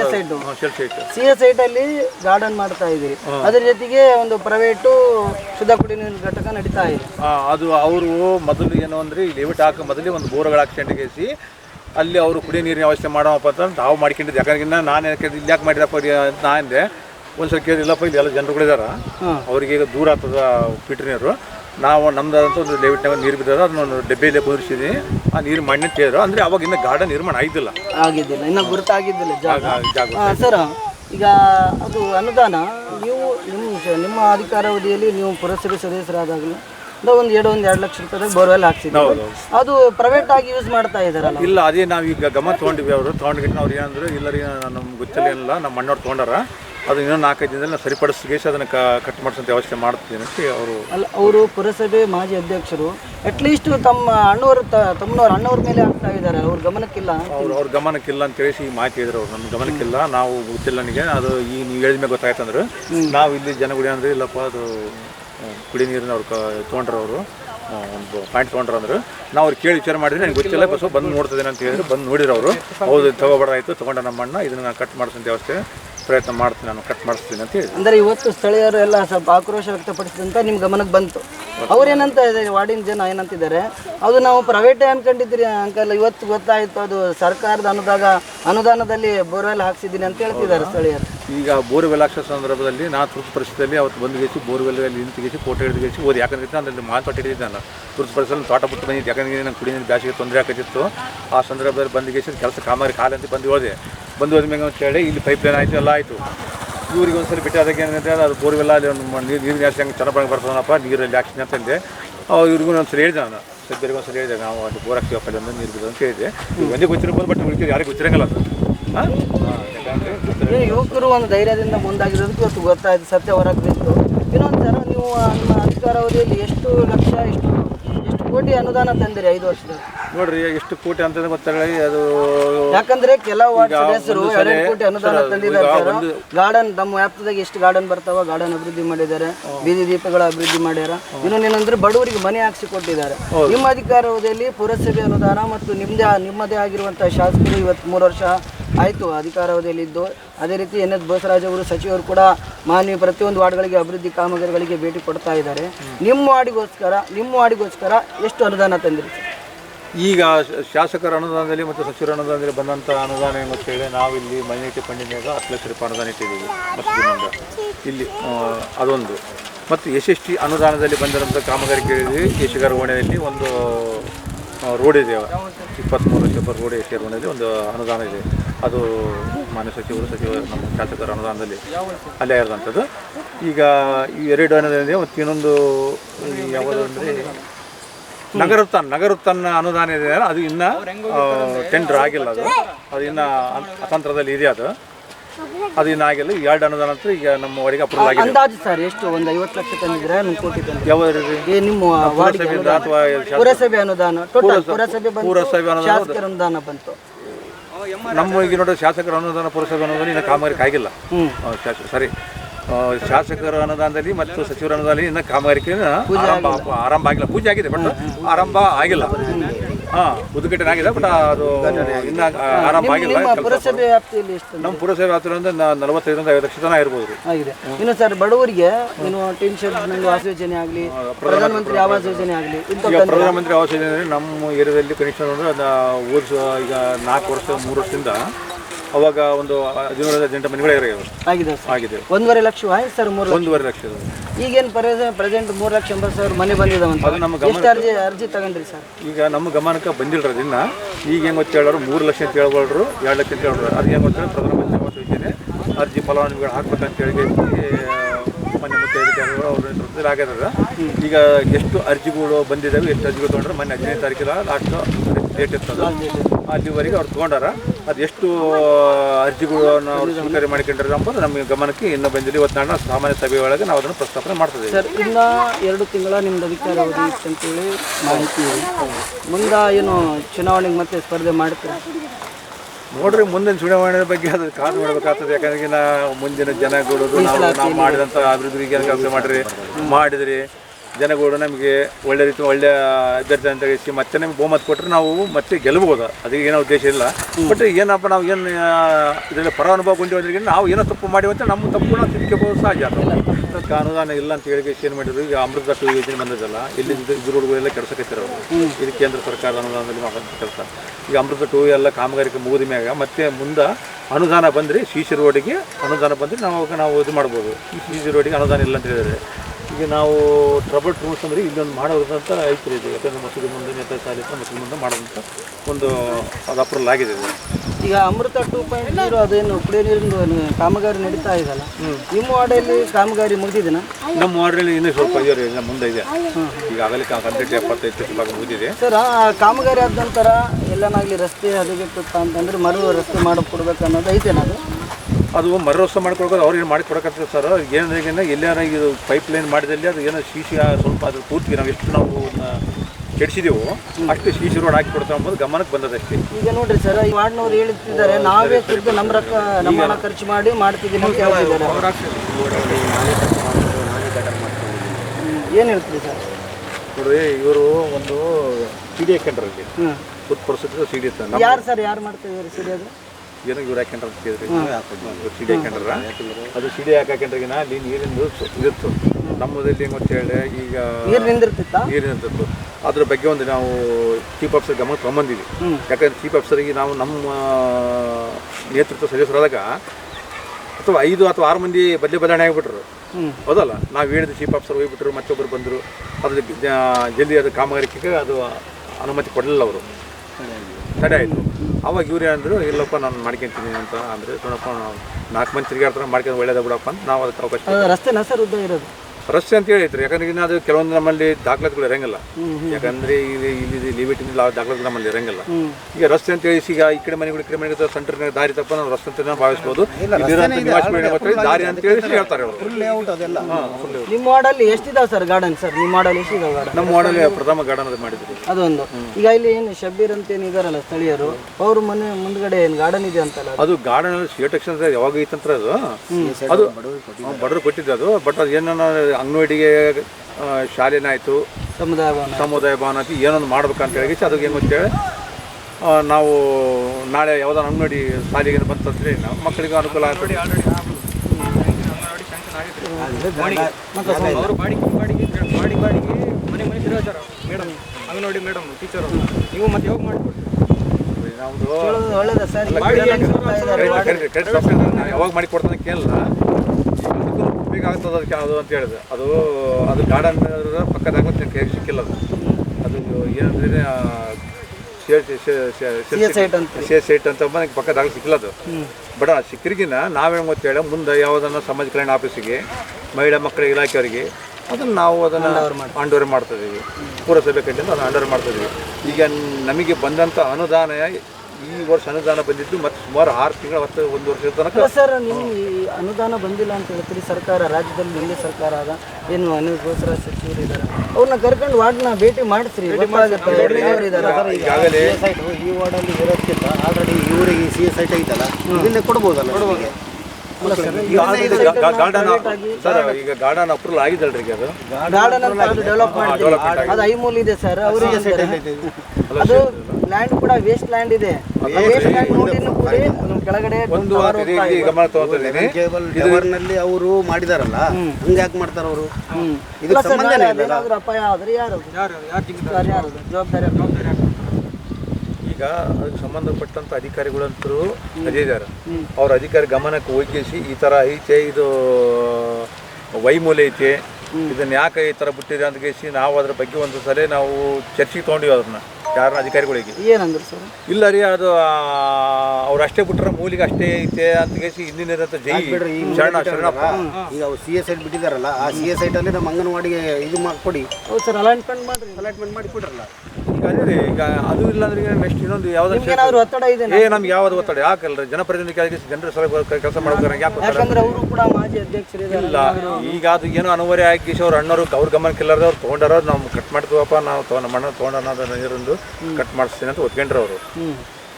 ಸೈಟ್. ಸಿ ಎಸ್ ಅಲ್ಲಿ ಗಾರ್ಡನ್ ಮಾಡ್ತಾ ಇದ್ದೀರಿ ಅದ್ರ ಜೊತೆಗೆ ಒಂದು ಪ್ರೈವೇಟು ಶುದ್ಧ ಕುಡಿಯುವ ನೀರಿನ ಘಟಕ ನಡೀತಾ ಇದೆ. ಅದು ಅವರು ಮೊದಲು ಏನು ಅಂದ್ರೆ ಈ ಲೆವಿಟ್ ಹಾಕೋ ಮೊದಲೇ ಒಂದು ಬೋರ್ಗಳು ಹಾಕ್ಸ್ಕೊಂಡೇಸಿ ಅಲ್ಲಿ ಅವರು ಕುಡಿಯೋ ನೀರಿನ ವ್ಯವಸ್ಥೆ ಮಾಡೋಪ್ಪ ಅಂತ ನಾವು ಮಾಡ್ಕೊಂಡಿದ್ದೆ. ಯಾಕಂದ್ರೆ ನಾನು ಯಾಕೆ ಇಲ್ಲಿ ಯಾಕೆ ಮಾಡಿದಪ್ಪ ನಾನು ಅಂದೆ. ಒಂದ್ಸಲ ಕೇಳಿಲ್ಲಪ್ಪ ಇಲ್ಲಿ ಎಲ್ಲ ಜನರುಗಳಿದಾರ. ಅವರಿಗೆ ಈಗ ದೂರ ಆಗ್ತದ ಫಿಟ್ರ್ ನೀರು. ನಾವು ನಮ್ದಂತ ಒಂದು ಲೆವಿಟ್ನಾಗ ನೀರು ಬಿದ್ದದ ಅದನ್ನ ಒಂದು ಡಬ್ಬಿಯಲ್ಲಿ ಕುದಿಸಿದ್ದೀನಿ ಆ ನೀರು ಮಣ್ಣಿನ ಅಂದರೆ ಅವಾಗ ಇನ್ನು ಗಾರ್ಡನ್ ನಿರ್ಮಾಣ ಆಗಿದ್ದಿಲ್ಲ. ಆಗಿದ್ದಿಲ್ಲ. ಇನ್ನು ಗುರುತಾಗಿದ್ದಿಲ್ಲ ಜಾಗ. ಸರ್ ಈಗ ಅದು ಅನುದಾನ ನೀವು ನಿಮ್ಮ ನಿಮ್ಮ ಅಧಿಕಾರಾವಧಿಯಲ್ಲಿ ನೀವು ಪುರಸಭೆ ಸದಸ್ಯರಾದಾಗಲೂ ಒಂದು ಎರಡು ಒಂದು ಎರಡು ಲಕ್ಷ ರೂಪಾಯಿ ಬೋರ್ವೆಲ್ ಹಾಕ್ಸಿದ್ರು ಅದು ಪ್ರೈವೇಟ್ ಆಗಿ ಯೂಸ್ ಮಾಡ್ತಾ ಇದ್ದಾರಲ್ಲ? ಇಲ್ಲ ಅದೇ ನಾವು ಈಗ ಗಮನ ತೊಗೊಂಡಿವಿ ಅವರು. ತೊಗೊಂಡ್ಗಿಟ್ಟು ಅವ್ರು ಏನಂದ್ರು ಇಲ್ಲ ರೀ ನಮ್ಗೆ ಗೊತ್ತಿಲ್ಲ ಏನಿಲ್ಲ ನಮ್ಮ ಮಣ್ಣವ್ರು ತೊಗೊಂಡಾರ. ಅದು ಇನ್ನೂ ನಾಲ್ಕೈದು ದಿನದಲ್ಲಿ ಸರಿಪಡಿಸಿ ಸರಿಪಡಿಸಿಗೇಸಿ ಅದನ್ನು ಕಟ್ ಮಾಡಿಸೋಂಥ ವ್ಯವಸ್ಥೆ ಮಾಡ್ತೀನಿ ಅಂತ ಅವರು ಅಲ್ಲ ಅವರು ಪುರಸಭೆ ಮಾಜಿ ಅಧ್ಯಕ್ಷರು. ಅಟ್ಲೀಸ್ಟ್ ತಮ್ಮ ಅಣ್ಣವರು ತಮ್ಮನವ್ರ ಅಣ್ಣವ್ರ ಮೇಲೆ ಆಗ್ತಾ ಇದ್ದಾರೆ. ಅವ್ರ ಗಮನಕ್ಕಿಲ್ಲ ಅವ್ರು ಅವ್ರ ಗಮನಕ್ಕಿಲ್ಲ ಅಂತ ತಿಳಿಸಿ ಈ ಮಾಹಿತಿ ಇದ್ರು ಅವ್ರು. ನಮ್ಮ ಗಮನಕ್ಕಿಲ್ಲ. ನಾವು ಗೊತ್ತಿಲ್ಲ ನನಗೆ ಅದು ಈ ನೀವು ಹೇಳಿದ ಮೇಲೆ ಗೊತ್ತಾಯ್ತಂದ್ರೆ ನಾವು ಇಲ್ಲಿ ಜನಗುಡಿ ಅಂದ್ರೆ ಇಲ್ಲಪ್ಪ ಅದು ಕುಡಿ ನೀರಿನ ಅವ್ರು ತೊಗೊಂಡ್ರು ಅವರು. ಒಂದು ಪಾಯಿಂಟ್ ತೊಗೊಂಡ್ರು ಅಂದ್ರೆ ನಾವು ಅವ್ರು ಕೇಳಿ ವಿಚಾರ ಮಾಡಿದ್ರೆ ನನಗೆ ಗೊತ್ತಿಲ್ಲ. ಬಸ್ ಬಂದು ನೋಡ್ತಿದ್ದೇನೆ ಅಂತ ಹೇಳಿದ್ರು. ಬಂದು ನೋಡಿದ್ರು ಅವರು. ಹೌದು ತಗೋಬಾರ್ದಾಯ್ತು ತೊಗೊಂಡ ನಮ್ಮ ಅಣ್ಣ. ಇದನ್ನ ನಾನು ಕಟ್ ಮಾಡಿಸೋ ವ್ಯವಸ್ಥೆ ಪ್ರಯತ್ನ ಮಾಡ್ತೀನಿ ನಾನು ಕಟ್ ಮಾಡಿಸ್ತೀನಿ ಅಂತ ಹೇಳಿ ಅಂದರೆ ಇವತ್ತು ಸ್ಥಳೀಯರು ಎಲ್ಲ ಸ್ವಲ್ಪ ಆಕ್ರೋಶ ವ್ಯಕ್ತಪಡಿಸಿದಂತ ನಿಮ್ಮ ಗಮನಕ್ಕೆ ಬಂತು. ಅವ್ರೇನಂತ ಇದ್ದಾರೆ ವಾರ್ಡಿನ ಜನ ಏನಂತಿದ್ದಾರೆ? ಅದು ನಾವು ಪ್ರೈವೇಟೇ ಅನ್ಕೊಂಡಿದ್ದೀರಿ ಅಂಕಲ್. ಇವತ್ತು ಗೊತ್ತಾಯಿತು ಅದು ಸರ್ಕಾರದ ಅನುದಾನ ಅನುದಾನದಲ್ಲಿ ಬೋರ್ವೆಲ್ ಹಾಕ್ಸಿದ್ದೀನಿ ಅಂತ ಹೇಳ್ತಿದ್ದಾರೆ ಸ್ಥಳೀಯರು. ಈಗ ಬೋರ್ವೆಲ್ ಹಾಕ್ಸೋ ಸಂದರ್ಭದಲ್ಲಿ ನಾ ತುರ್ತು ಪರಿಸ್ಥಿತಿಯಲ್ಲಿ ಅವತ್ತು ಬಂದು ಗೇಸಿ ಬೋರ್ವೆಲ್ ಅಲ್ಲಿ ನಿಂತು ಫೋಟೋ ಹಿಡಿದು ಗೇಸಿ ಓದಿ ಯಾಕಂದ್ರೆ ಅಂದ್ರೆ ಮಾತು ಹಿಡಿದಿದ್ದಾನ ತುರ್ತು ಪರಿಸ್ಥಿತಿ ತೋಟ ಬಿಟ್ಟು ಬಂದಿದ್ದು. ಯಾಕಂದ್ರೆ ನಂಗೆ ಕುಡಿಯಿಂದ ಬ್ಯಾಸಿಗೆ ತೊಂದರೆ ಆಗ್ತಿತ್ತು. ಆ ಸಂದರ್ಭದಲ್ಲಿ ಬಂದು ಗೇಸಿ ಕೆಲಸ ಕಾಮಾರಿ ಕಾಲಂತ ಬಂದು ಹೋದೆ. ಬಂದು ಹೋದ್ಮೇಲೆ ಅಂತ ಹೇಳಿ ಇಲ್ಲಿ ಪೈಪ್ ಲೈನ್ ಆಯಿತು, ಎಲ್ಲ ಆಯಿತು. ಇವ್ರಿಗೆ ಒಂದ್ಸರಿ ಬಿಟ್ಟು ಅದಕ್ಕೆ ಏನಂದ್ರೆ ಅದು ಬೋರ್ವೆಲ್ಲ ಅಲ್ಲಿ ಒಂದು ನೀರು ನೀರಿನ ಜಾಸ್ತಿ ಹಂಗೆ ಚೆನ್ನಾಗಿ ಬರ್ತದಪ್ಪ ನೀರಲ್ಲಿ ಹಾಕ್ತೀನಿ ಅಂತಂದೆ ಅವಾಗ ಇವ್ರಿಗೂ ಒಂದ್ಸರಿ ಹೇಳಿದೆ ನಾನು. ಸದ್ಯರಿಗೆ ಒಂದ್ಸರಿ ಹೇಳಿದೆ, ನಾವು ಅದು ಬೋರ್ ಹಾಕ್ತೀವಪ್ಪ ಅಲ್ಲಿ ಒಂದು ನೀರು ಬಿಡೋದು ಅಂತ ಹೇಳಿದೆ. ಒಂದೇ ಗೊತ್ತಿರ್ಬೋದು ಬಟ್ ಉಳಿತೀವಿ ಯಾರಿಗೂ ಗೊತ್ತಿರಂಗಿಲ್ಲ ಅದು. ಯುವಕರು ಒಂದು ಧೈರ್ಯದಿಂದ ಮುಂದಾಗಿರೋದಕ್ಕೆ ಇವತ್ತು ಗೊತ್ತಾಯ್ತು, ಸತ್ಯ ಹೊರಗೆ ಬಿತ್ತು ಇನ್ನೊಂದು ಸರ ನೀವು ನಿಮ್ಮ ಅಧಿಕಾರಾವಧಿಯಲ್ಲಿ ಎಷ್ಟು ಲಕ್ಷ, ಎಷ್ಟು ಕೋಟಿ ಅನುದಾನ ತಂದಿರಿ ಐದು ವರ್ಷದಲ್ಲಿ. ನೋಡ್ರಿ ಎಷ್ಟು ಕೋಟಿ ಅಂತ ಗೊತ್ತಾಗಲಿ ಅದು ಯಾಕಂದ್ರೆ ಕೆಲವು ವಾರ್ಡ್ ಸದಸ್ಯರು ಎರಡು ಕೋಟಿ ಅನುದಾನ ತಂದಿದ್ದಾರೆ ಸರ್. ಗಾರ್ಡನ್ ನಮ್ಮ ವ್ಯಾಪ್ತದಾಗ ಎಷ್ಟು ಗಾರ್ಡನ್ ಬರ್ತಾವ ಗಾರ್ಡನ್ ಅಭಿವೃದ್ಧಿ ಮಾಡಿದ್ದಾರೆ. ಬೀದಿ ದೀಪಗಳ ಅಭಿವೃದ್ಧಿ ಮಾಡ್ಯಾರ. ಇನ್ನೊಂದೇನಂದ್ರೆ ಬಡವರಿಗೆ ಮನೆ ಹಾಕ್ಸಿ ಕೊಟ್ಟಿದ್ದಾರೆ. ನಿಮ್ಮ ಅಧಿಕಾರದಲ್ಲಿ ಪುರಸಭೆ ಅನುದಾನ ಮತ್ತು ನಿಮ್ಮದೇ ನಿಮ್ಮದೇ ಆಗಿರುವಂತಹ ಶಾಸಕರು ಇವತ್ತು ಮೂರು ವರ್ಷ ಆಯಿತು ಅಧಿಕಾರಾವಧಿಯಲ್ಲಿ ಇದ್ದು ಅದೇ ರೀತಿ ಎನ್ ಎಸ್ ಬಸವರಾಜ್ ಅವರು ಸಚಿವರು ಕೂಡ ಮಾನ್ಯ ಪ್ರತಿಯೊಂದು ವಾರ್ಡ್ಗಳಿಗೆ ಅಭಿವೃದ್ಧಿ ಕಾಮಗಾರಿಗಳಿಗೆ ಭೇಟಿ ಕೊಡ್ತಾ ಇದ್ದಾರೆ. ನಿಮ್ಮ ವಾರ್ಡಿಗೋಸ್ಕರ ನಿಮ್ಮ ವಾರ್ಡಿಗೋಸ್ಕರ ಎಷ್ಟು ಅನುದಾನ ತಂದಿರಿ ಈಗ ಶಾಸಕರ ಅನುದಾನದಲ್ಲಿ ಮತ್ತು ಸಚಿವರ ಅನುದಾನದಲ್ಲಿ ಬಂದಂಥ ಅನುದಾನ ಏನು ನಾವು ಇಲ್ಲಿ ಮೈನಾರಿಟಿ ಫಂಡಿನಾಗ ಹತ್ತು ಲಕ್ಷ ರೂಪಾಯಿ ಅನುದಾನ ಇಟ್ಟಿದ್ದೀವಿ. ಮತ್ತು ಇಲ್ಲಿ ಅದೊಂದು. ಮತ್ತು ಎಸ್ ಎಸ್ ಟಿ ಅನುದಾನದಲ್ಲಿ ಬಂದಿರೋಂಥ ಕಾಮಗಾರಿ ಕೇಳಿದ್ವಿ ಯಶಗಾರ ಓಣೆಯಲ್ಲಿ ಒಂದು ರೋಡ್ ಇದೆ. ಇಪ್ಪತ್ತ್ಮೂರು ಲಕ್ಷ ರೂಪಾಯಿ ರೋಡ್ ಎಸ್ ಓಣೆಯಲ್ಲಿ ಒಂದು ಅನುದಾನ ಇದೆ. ಅದು ಮಾನ್ಯ ಸಚಿವರು ಸಚಿವರು ನಮ್ಮ ಶಾಸಕರ ಅನುದಾನದಲ್ಲಿ ಅಲ್ಲೇ ಇರೋದಂಥದ್ದು ಈಗ ಈ ಎರಡು ಅನುದಾನ ಮತ್ತು ಇನ್ನೊಂದು ಯಾವುದು ಅಂದರೆ ನಗರೋತ್ಥಾನ ನಗರೋತ್ಥಾನ ಅನುದಾನ ಇದೆ ಅದು ಇನ್ನ ಟೆಂಡರ್ ಆಗಿಲ್ಲ ಅದು. ಅದು ಇನ್ನೂ ಅತಂತ್ರದಲ್ಲಿ ಇದೆ ಅದು? ಅದು ಇನ್ನು ಆಗಿಲ್ಲ. ಈ ಎರಡು ಅನುದಾನ ಅಂತ ಈಗ ನಮ್ಮವರೆಗೆ ಅಪ್ರೂವಲ್ ಆಗಿದೆ. ಅಂದಾಜು ಸರ್ ಎಷ್ಟು? ಒಂದು ಐವತ್ತು ಲಕ್ಷ ತಂದಿದ್ರೆ ಒಂದು ಕೋಟಿ ತಂದಿದ್ರೆ ಯಾವ ಏ ನಿಮ್ಮ ಅನುದಾನ. ಪುರಸಭೆ ಅನುದಾನ. ಟೋಟಲ್ ಪುರಸಭೆ- ಪುರಸಭೆ ಪುರಸಭೆ ಅನುದಾನ ಶಾಸಕರ ಅನುದಾನ ಬಂತು. ನಮ್ಮ ಈಗ ನೋಡಿ ಶಾಸಕರ ಅನುದಾನ ಪುರಸಭೆ ಅನುದಾನ ಇನ್ನು ಕಾಮಗಾರಿ ಆಗಿಲ್ಲ ಸರಿ ಶಾಸಕರ ಅನುದಾನದಲ್ಲಿ ಮತ್ತು ಸಚಿವರ ಅನುದಾನದಲ್ಲಿ ಇನ್ನು ಕಾಮಗಾರಿಕೆ ಆರಂಭ ಆರಂಭ ಆಗಿಲ್ಲ. ಪೂಜೆ ಆಗಿದೆ ಬಟ್ ಆರಂಭ ಆಗಿಲ್ಲ. ಉದ್ಘಾಟನೆ ಬಟ್ ಅದು ಇನ್ನ ಆರಂಭ ಆಗಿಲ್ಲ ನಿಮ್ಮ ಪುರಸಭೆ ವ್ಯಾಪ್ತಿಯಲ್ಲಿ ಎಷ್ಟು ನಮ್ಮ ಪುರಸಭೆ ಹತ್ತಿರ ನಲವತ್ತೈದರಿಂದ ಐವತ್ತು ಲಕ್ಷ ಜನ ಇರ್ಬೋದು. ರೀ ಆಗಿದೆ. ಇನ್ನು ಸರ್ ಬಡವರಿಗೆ ಏನು ಟೆನ್ಷನ್ ಶರ್ಟ್ ನಂದು ಆವಾಸ್ ಯೋಜನೆ ಆಗಲಿ ಪ್ರಧಾನಮಂತ್ರಿ ಆವಾಸ್ ಯೋಜನೆ ಆಗಲಿ ಈಗ ಪ್ರಧಾನಮಂತ್ರಿ ಆವಾಸ್ ಯೋಜನೆ ಅಂದ್ರೆ ನಮ್ಮ ಏರಿಯಾದಲ್ಲಿ ಕನಿಷ್ಠ ಅಂದ್ರೆ ಅದು ಓದಿಸ ಈಗ ನಾಲ್ಕು ವರ್ಷ ಮೂರು ವರ್ಷದಿಂದ ಅವಾಗ ಒಂದು ಹದಿನೂರು ಹದಿನೆಂಟು ಮನೆಗಳೇ ಇರೋ ಆಗಿದೆ ಸರ್. ಆಗಿದೆ. ಒಂದೂವರೆ ಲಕ್ಷ ಆಯ್ತು ಸರ್ ಮೂರು ಒಂದೂವರೆ ಲಕ್ಷ ಈಗೇನು ಪ್ರೆಸೆಂಟ್ ಮೂರು ಲಕ್ಷ ಎಂಬತ್ತು ಸಾವಿರ ಮನೆ ಬಂದಿದೆ ಅದು ನಮ್ಮ ಗಮನ ಅರ್ಜಿ ಅರ್ಜಿ ತಗೊಂಡ್ರಿ ಸರ್? ಈಗ ನಮ್ಮ ಗಮನಕ್ಕೆ ಬಂದಿಲ್ಲ ಅದನ್ನ ಈಗ ಹೆಂಗೆ ಗೊತ್ತ ಹೇಳೋರು ಮೂರು ಲಕ್ಷ ಅಂತ ಹೇಳ್ಬೋದ್ರು ಎರಡು ಲಕ್ಷ ಅಂತ ಹೇಳ್ಬೋದು ಅದು ಹೆಂಗೆ ಗೊತ್ತ ಪ್ರಧಾನಮಂತ್ರಿ ಆವಾಸ್ ಯೋಜನೆ ಅರ್ಜಿ ಫಲಾನುಭವಿಗಳು ಹಾಕ್ಬೇಕಂತ ಹೇಳಿ ಮೊನ್ನೆ ಮುಖ್ಯ ಅವ್ರ ನೇತೃತ್ವದಲ್ಲಿ ಆಗ್ಯದ ಈಗ ಎಷ್ಟು ಅರ್ಜಿಗಳು ಬಂದಿದ್ದಾವೆ ಎಷ್ಟು ಅರ್ಜಿಗಳು ತೊಗೊಂಡ್ರೆ ಮೊನ್ನೆ ಹದಿನೈದು ತಾರೀಕಿನ ಲಾಸ್ಟ್ ಡೇಟ್ ಇರ್ತದೆ ಅಲ್ಲಿವರೆಗೆ ಅವ್ರು ತೊಗೊಂಡಾರ. ಅದು ಎಷ್ಟು ಅರ್ಜಿಗಳನ್ನು ಅವರು ಸ್ವೀಕಾರ ಮಾಡಿಕೊಂಡಿರೋ ಅಂಬೋದು ನಮ್ಮ ಗಮನಕ್ಕೆ ಇನ್ನೂ ಬಂದಿದೆ ಇವತ್ತು ಸಾಮಾನ್ಯ ಸಭೆ ಒಳಗೆ ನಾವು ಅದನ್ನು ಪ್ರಸ್ತಾಪನೆ ಮಾಡ್ತಿದ್ದೀವಿ. ಸರ್ ಇನ್ನ ಎರಡು ತಿಂಗಳ ನಿಮ್ದು ಅಧಿಕಾರ ಅವಧಿ ಅಂತೇಳಿ ಮಾಹಿತಿ ಮುಂದೆ ಏನು ಚುನಾವಣೆಗೆ ಮತ್ತೆ ಸ್ಪರ್ಧೆ ಮಾಡ್ತೀರಾ? ನೋಡ್ರಿ ಮುಂದಿನ ಚುನಾವಣೆ ಬಗ್ಗೆ ಅದು ಕಾದು ನೋಡ್ಬೇಕಾಗ್ತದೆ. ಯಾಕಂದ್ರೆ ನಾ ಮುಂದಿನ ಜನಗಳು ನಾವು ನಾವು ಮಾಡಿದಂಥ ಅಭಿವೃದ್ಧಿಗೆ ಕೆಲಸ ಮಾಡಿರಿ ಮಾಡಿದ್ರಿ. ಜನಗಳು ನಮಗೆ ಒಳ್ಳೆ ರೀತಿ ಒಳ್ಳೆ ಅಭ್ಯರ್ಥಿ ಅಂತ ಹೇಳಿಸಿ ಮತ್ತೆ ನಮಗೆ ಬಹುಮತ ಕೊಟ್ಟರೆ ನಾವು ಮತ್ತೆ ಗೆಲ್ಲಬಹುದು ಅದಕ್ಕೆ ಏನೋ ಉದ್ದೇಶ ಇಲ್ಲ. ಬಟ್ ಏನಪ್ಪ ನಾವು ಏನು ಇದರಲ್ಲಿ ಪರಾನುಭವ ಗೊಂಡಿರೋದ್ರಿಗೆ ನಾವು ಏನೋ ತಪ್ಪು ಮಾಡಿ ಅಂತ ನಮ್ಮ ತಪ್ಪು ನಾವು ತಿಳ್ಕೋಬೋದು ಸಹಜ ಅನುದಾನ ಇಲ್ಲ ಅಂತ ಹೇಳಿ ಏನು ಮಾಡಿದ್ರು, ಈಗ ಅಮೃತ ಯೋಜನೆ ಬಂದದಲ್ಲ ಇಲ್ಲಿ ಇದ್ರೊಳಗೆಲ್ಲ ಕೆಲಸಕ್ಕೆ ಅವರು ಇದು ಕೇಂದ್ರ ಸರ್ಕಾರದ ಅನುದಾನದಲ್ಲಿ ಮಾಡೋಂಥ ಕೆಲಸ. ಈಗ ಅಮೃತ ಟೂ ಎಲ್ಲ ಕಾಮಗಾರಿಕೆ ಮುಗಿದ ಮ್ಯಾಗ ಮತ್ತೆ ಮುಂದೆ ಅನುದಾನ ಬಂದರೆ ಸಿ ರೋಡಿಗೆ ಅನುದಾನ ಬಂದರೆ ನಾವು ನಾವು ಇದು ಮಾಡ್ಬೋದು. ಸಿ ರೋಡಿಗೆ ಅನುದಾನ ಇಲ್ಲ ಅಂತ ಹೇಳಿದರೆ ಈಗ ನಾವು ಟ್ರಬಲ್ ಟ್ರೂಲ್ಸ್ ಅಂದರೆ ಇಲ್ಲೊಂದು ಮಾಡೋದಂತ ಐತ್ರಿ ಇದು. ಯಾಕಂದರೆ ಮಸೂದಿ ಮುಂದೆ ನೇತ ಶಾಲೆ ಹತ್ರ ಮಸೂದಿ ಮುಂದೆ ಮಾಡೋದಂತ ಒಂದು ಅದು ಅಪ್ರೂವಲ್ ಆಗಿದೆ ಇದು. ಈಗ ಅಮೃತ ಟೂ ಪಾಯಿಂಟ್ ಜೀರೋ ಅದೇನು ಕುಡಿಯೋ ನೀರಿನ ಕಾಮಗಾರಿ ನಡೀತಾ ಇದೆಯಲ್ಲ? ನಿಮ್ಮ ವಾರ್ಡಲ್ಲಿ ಕಾಮಗಾರಿ ಮುಗಿದಿದೆನಾ? ನಮ್ಮ ವಾರ್ಡಲ್ಲಿ ಇನ್ನೂ ಸ್ವಲ್ಪ ಇದೆ ಮುಂದೆ ಇದೆ. ಈಗಾಗಲೇ ಕಂಪ್ಲೀಟ್ ಎಪ್ಪತ್ತೈದು ಭಾಗ ಮುಗಿದಿದೆ. ಸರ್ ಆ ಕಾಮಗಾರಿ ಆದ ನಂತರ ಎಲ್ಲನಾಗಲಿ ರಸ್ತೆ ಹದಗೆಟ್ಟುತ್ತ ಅಂತಂದ್ರೆ ಮರು ರಸ್ತೆ ಮಾಡಿ ಕೊಡ್ಬೇಕು ಅನ್ನೋದು ಐತೆ ಅದು? ಅದು ಮರುವ್ಯವಸ್ಥೆ ಮಾಡ್ಕೊಳ್ಬೋದು ಅವ್ರು ಏನು ಮಾಡಿ ಕೊಡಕತ್ತಾರೆ ಸರ್. ಏನಾದ್ರೆ ಎಲ್ಲಾರ ಇದು ಪೈಪ್ ಲೈನ್ ಮಾಡಿದಲ್ಲಿ ಅದು ಏನೋ ಶೀಶಿ ಸ್ವಲ್ಪ ಅದ್ರ ಪೂರ್ತಿ ನಾವು ಎಷ್ಟು ನಾವು ಕೆಡಿಸಿದೆವು ಅಷ್ಟು ಶೀಶಿ ರೋಡ್ ಹಾಕಿ ಕೊಡ್ತಾ ಅಂಬೋದು ಗಮನಕ್ಕೆ ಬಂದದಷ್ಟೇ ಈಗ ನೋಡ್ರಿ ಸರ್ ಈ ವಾರ್ಡ್ನವ್ರು ಹೇಳ್ತಿದ್ದಾರೆ ನಾವೇ ತಿರ್ಗಿ ನಮ್ಮ ರೊಕ್ಕ ನಮ್ಮ ಹಣ ಖರ್ಚು ಮಾಡಿ ಮಾಡ್ತಿದ್ದೀನಿ ಅಂತ ಹೇಳ್ತಿದ್ದಾರೆ. ಏನು ಹೇಳ್ತೀರಿ ಸರ್? ನೋಡ್ರಿ ಇವರು ಒಂದು ಸಿ ಡಿ ಹಾಕೊಂಡ್ರಲ್ಲಿ ಹ್ಞೂ ಸಿಡಿ ಸಿ ಡಿ ಯಾರು ಸರ್ ಯಾರು ಮಾಡ್ತಾ ಇದ್ದಾರೆ ಡಿ ಅದು? ಏನೋ ಇವ್ರು ಹಾಕೊಂಡ್ರೆ ಅಂತ ಕೇಳಿದ್ರಿ ಸಿ ಡಿ ಹಾಕೊಂಡ್ರ ಅದು ಸಿಡಿ ಹಾಕಾಕೊಂಡ್ರಿಗಿನ ಅಲ್ಲಿ ನೀರಿಂದು ಇದಿತ್ತು ನಮ್ಮದಲ್ಲಿ ಹೆಂಗೆ ಅಂತ ಹೇಳಿ ಈಗ ನೀರು ನಿಂತಿತ್ತು ನೀರಿನಂಥದ್ದು ಅದ್ರ ಬಗ್ಗೆ ಒಂದು ನಾವು ಚೀಫ್ ಆಫೀಸರ್ ಗಮನ ತೊಗೊಂಬಂದಿವಿ. ಯಾಕಂದ್ರೆ ಚೀಫ್ ಆಫೀಸರಿಗೆ ನಾವು ನಮ್ಮ ನೇತೃತ್ವ ಸದಸ್ಯರಾದಾಗ ಅಥವಾ ಐದು ಅಥವಾ ಆರು ಮಂದಿ ಬದಲಿ ಬದಲಾವಣೆ ಆಗಿಬಿಟ್ರು. ಹೌದಲ್ಲ? ನಾವು ಹೇಳಿದ ಚೀಫ್ ಆಫೀಸರ್ ಹೋಗ್ಬಿಟ್ರು ಮತ್ತೊಬ್ಬರು ಬಂದರು. ಅದ್ರ ಜಲ್ದಿ ಅದು ಕಾಮಗಾರಿಕೆಗೆ ಅದು ಅನುಮತಿ ಕೊಡಲಿಲ್ಲ ಅವರು. ತಡೆ ಆಯಿತು. ಅವಾಗ ಇವ್ರು ಏನಂದ್ರು ಇಲ್ಲಪ್ಪ, ನಾನು ಮಾಡ್ಕೊಂತೀನಿ ಅಂತ ಅಂದ್ರೆ, ನೋಡಪ್ಪ ನಾಲ್ಕು ಮಂದಿ ತಿರುಗಾಡ್ತಾರೆ, ಮಾಡ್ಕೊಂಡು ಒಳ್ಳೇದ ಬಿಡಪ್ಪ ಅಂತ ನಾವು ಅದಕ್ಕೆ ಅವಕಾಶ ರಸ್ತೆ ರಸ್ತೆನ ಸರ್ ಉದ್ದ ಇರೋದು. ರಸ್ತೆ ಅಂತ ಹೇಳಿದ್ರು ಯಾಕಂದ್ರೆ ಇನ್ನು ಅದು ಕೆಲವೊಂದು ನಮ್ಮಲ್ಲಿ ದಾಖಲಾತಿಗಳು ಇರಂಗಿಲ್ಲ. ಯಾಕಂದ್ರೆ ಇಲ್ಲಿ ಇಲ್ಲಿ ಲಿಮಿಟಿನ ದಾಖಲಾತಿ ನಮ್ಮಲ್ಲಿ ಇರಂಗಿಲ್ಲ. ಈಗ ರಸ್ತೆ ಅಂತ ಹೇಳಿ ಈಗ ಈ ಕಡೆ ಮನೆಗಳು ಈ ಕಡೆ ಮನೆಗೆ ಸೆಂಟರ್ ದಾರಿ ತಪ್ಪ ನಾವು ರಸ್ತೆ ಅಂತ ಭಾವಿಸಬಹುದು ಭಾವಿಸ್ಬೋದು. ದಾರಿ ಅಂತ ಹೇಳಿ ಹೇಳ್ತಾರೆ. ನಿಮ್ಮ ಮಾಡಲ್ ಎಷ್ಟಿದಾವೆ ಸರ್ ಗಾರ್ಡನ್ ಸರ್ ನಿಮ್ಮ ಮಾಡಲ್ ಎಷ್ಟಿದಾವೆ ಗಾರ್ಡನ್ ನಮ್ಮ ಮಾಡಲ್ ಪ್ರಥಮ ಗಾರ್ಡನ್ ಅದು ಮಾಡಿದ್ರು. ಅದೊಂದು. ಈಗ ಇಲ್ಲಿ ಏನು ಶಬ್ಬೀರ್ ಅಂತ ಏನು ಇದಾರಲ್ಲ ಸ್ಥಳೀಯರು ಅವ್ರ ಮನೆ ಮುಂದ್ಗಡೆ ಏನು ಗಾರ್ಡನ್ ಇದೆ ಅಂತಲ್ಲ? ಅದು? ಅದು ಗಾರ್ಡನ್ ಅಲ್ಲಿ ಸಿಎಟೆಕ್ಷನ್ ಯಾವಾಗ ಐತಂತ್ರ ಅದು. ಅದು ಬಡವರು ಕೊಟ್ಟಿದ್ದು ಅದು. ಬಟ್ ಅದು ಏನೋ ಅಂಗನವಾಡಿಗೆ ಶಾಲೆನಾಯಿತು ಶಾಲೆನೇ ಆಯಿತು. ಸಮುದಾಯ ಭವನ ಸಮುದಾಯ ಭವನ ಆಯ್ತು. ಏನೊಂದು ಮಾಡ್ಬೇಕಂತ ಹೇಳಿ ಅದಕ್ಕೆ ಹೆಂಗೆ ಅಂತೇಳಿ ನಾವು ನಾಳೆ ಯಾವುದೋ ಅಂಗನವಾಡಿ ಶಾಲೆಗೆ ಬಂತಂದ್ರೆ ನಾವು ಮಕ್ಕಳಿಗೆ ಅನುಕೂಲ ಆಗ್ತದೆ. ಅಂಗನವಾಡಿ ಮೇಡಮ್ ಟೀಚರ್ ನೀವು ಮತ್ತೆ ಯಾವಾಗ ಮಾಡಿಕೊಡ್ತೀವಿ ಏನ್ ಯಾವಾಗ ಮಾಡಿ ಕೊಡ್ತಾನೆ ಕೇಳಲ್ಲ. ಅದಕ್ಕೂ ಬೇಕಾಗ್ತದೆ ಅದಕ್ಕೆ ಅದು ಅಂತ ಹೇಳಿದೆ. ಅದು ಅದು ಗಾರ್ಡನ್ ಪಕ್ಕದಾಗ ಕೇಕ್ ಸಿಕ್ಕಿಲ್ಲ ಅದು. ಅದು ಏನಂದ್ರೆ CSIT ಅಂತ. ಸಿ ಎಸ್ ಐಟ್ ಅಂತ. ನನಗೆ ಪಕ್ಕದಾಗ ಸಿಕ್ಕಿಲ್ಲ ಅದು. ಬಡ ಆ ಸಿಕ್ಕರಿಗಿನ ನಾವೇನು ಹೇಳಿ ಮುಂದೆ ಯಾವುದನ್ನ ಸಮಾಜ ಕಲ್ಯಾಣ ಆಫೀಸಿಗೆ ಮಹಿಳಾ ಮಕ್ಕಳ ಇಲಾಖೆಯವರಿಗೆ ಅದನ್ನು ನಾವು ಅದನ್ನು ಅಂಡೋರ್ ಮಾಡ್ತಾ ಇದೀವಿ. ಪುರಸಭೆ ಕಟ್ಟಿಂದ ಅದನ್ನು ಅಂಡೋರ್ ಮಾಡ್ತಾ ಇದೀವಿ. ಈಗ ನಮಗೆ ಬಂದಂಥ ಅನುದಾನ ಈ ವರ್ಷ ಅನುದಾನ ಬಂದಿದ್ದು ಮತ್ತೆ ಸುಮಾರು ಆರು ತಿಂಗಳ ಹೊತ್ತು ಒಂದು ವರ್ಷದ ತನಕ. ಸರ್ ನೀವು ಈ ಅನುದಾನ ಬಂದಿಲ್ಲ ಅಂತ ಹೇಳ್ತೀರಿ. ಸರ್ಕಾರ ರಾಜ್ಯದಲ್ಲಿ ನಿನ್ನೆ ಸರ್ಕಾರ ಆದ. ಏನು ಅನುಗೋಸ್ಕರ ಸಚಿವರು ಇದ್ದಾರೆ ಅವ್ರನ್ನ ಕರ್ಕೊಂಡು ವಾರ್ಡ್ನ ಭೇಟಿ ಮಾಡಿಸ್ರಿ. ಈಗಾಗಲೇ ಈ ವಾರ್ಡಲ್ಲಿ ಇರೋದಕ್ಕಿಂತ ಆಲ್ರೆಡಿ ಇವರಿಗೆ ಸಿ ಎಸ್ ಐಟ್ ಐತಲ್ಲ ಇದನ್ನೇ ಕೊಡ್ಬೋದಲ್ಲ ಕೊಡ್ಬೋದು. ಗಾರ್ಡನ್ ಸರ್ ಈಗ ಗಾರ್ಡನ್ ಅಪ್ರೂವಲ್ ಆಗಿದೆ ಈಗ ಅದು? ಗಾರ್ಡನ್ ಅಂತ ಅದು ಡೆವಲಪ್ ಮಾಡ್ತೀವಿ ಅದು ಐಮೂಲ್ ಇದೆ ಸರ್ ಅವರಿಗೆ ಅದು ಲ್ಯಾಂಡ್ ಕೂಡ ವೇಸ್ಟ್ ಲ್ಯಾಂಡ್ ಇದೆ. ವೇಸ್ಟ್ ಲ್ಯಾಂಡ್ ನೋಡಿನೂ ಕೂಡ ಅದು ಕೆಳಗಡೆ ಒಂದು ವಾರ ಗಮನ ತಗೋತಿದ್ದೀನಿ ಕೇಬಲ್ ಟವರ್ನಲ್ಲಿ ಅವರು ಮಾಡಿದಾರಲ್ಲ ಹಂಗೆ ಯಾಕೆ ಮಾಡ್ತಾರ ಅವರು? ಇದಕ್ಕೆ ಸಂಬಂಧನೇ ಇಲ್ಲ ಏನಾದ್ರೂ ಅಪಾಯ ಆದ್ರೆ ಯಾರು ಯಾರು ಯಾರು ಜವಾಬ್ದಾರಿ. ಈಗ ಅದಕ್ಕೆ ಸಂಬಂಧಪಟ್ಟಂತ ಅಧಿಕಾರಿಗಳಂತರೂ ಅದೇ ಇದ್ದಾರೆ ಅವ್ರ ಅಧಿಕಾರಿ ಗಮನಕ್ಕೆ ಹೋಗಿಸಿ ಈ ಥರ ಐತೆ ಇದು ವೈಮೂಲೆ ಐತೆ ಇದನ್ನ ಯಾಕೆ ಈ ಥರ ಬಿಟ್ಟಿದೆ ಅಂತ ಕೇಸಿ ನಾವು ಅದ್ರ ಬಗ್ಗೆ ಒಂದು ಸಲ ನಾವು ಚರ್ಚೆಗೆ ತೊಗೊಂಡಿವಿ ಅದನ್ನ ಯಾರನ್ನ ಅಧಿಕಾರಿಗಳಿಗೆ. ಏನಂದ್ರು ಸರ್? ಇಲ್ಲ ರೀ ಅದು ಅವ್ರು ಅಷ್ಟೇ ಬಿಟ್ಟರೆ ಮೂಲಿಗೆ ಅಷ್ಟೇ ಐತೆ ಅಂತ ಕೇಸಿ ಹಿಂದಿನ ಜೈ ಶರಣ ಶರಣಪ್ಪ. ಈಗ ಅವ್ರು ಸಿ ಎಸ್ ಐಟ್ ಬಿಟ್ಟಿದಾರಲ್ಲ ಆ ಸಿ ಎಸ್ ಐಟಲ್ಲಿ ಅಲ್ಲಿ ನಮ್ಮ ಅಂಗನವಾಡಿಗೆ ಇದು ಮಾಡಿಕೊಡಿ. ಹೌದು ಸರ್ ಅಲೈನ್ಮೆಂಟ್ ಮಾಡ್ರಿ. ಅಲಾಟ್ಮೆಂಟ್ ಮಾಡಿ ಕೊಡ್ರಲ್ಲ ಅದೇ ಈಗ ಅದು ಇಲ್ಲ ಅಂದ್ರೆ ನೆಕ್ಸ್ಟ್ ಇನ್ನೊಂದು ಯಾವ್ದಾದ್ರು ಒತ್ತಡ ಇದೆ ಏ ನಮ್ಗೆ ಯಾವ್ದು ಒತ್ತಡ? ಯಾಕಲ್ರಿ? ಜನಪ್ರತಿನಿಧಿ ಜನರ ಸಲ ಕೆಲಸ ಮಾಡ್ತಾರೆ ಯಾಕೆ ಯಾಕಂದ್ರೆ ಅವರು ಕೂಡ ಮಾಜಿ ಅಧ್ಯಕ್ಷರಿದ್ದಾರೆ ಇಲ್ಲ. ಈಗ ಅದು ಏನೋ ಅನುವರಿ ಆಗಿ ಅವ್ರ ಅಣ್ಣರು ಅವ್ರ ಗಮನಕ್ಕೆ ಇಲ್ಲಾರ್ದೆ ಅವ್ರು ತೊಗೊಂಡಾರ ನಾವು ಕಟ್ ಮಾಡ್ತೀವಪ್ಪ ನಾವು ನಮ್ಮ ಅಣ್ಣ ತೊಗೊಂಡ ನೀರಿಂದು ಕಟ್ ಮಾಡಿಸ್ತೀನಿ ಅಂತ ಒತ್ಕೊಂಡ್ರು ಅವರು.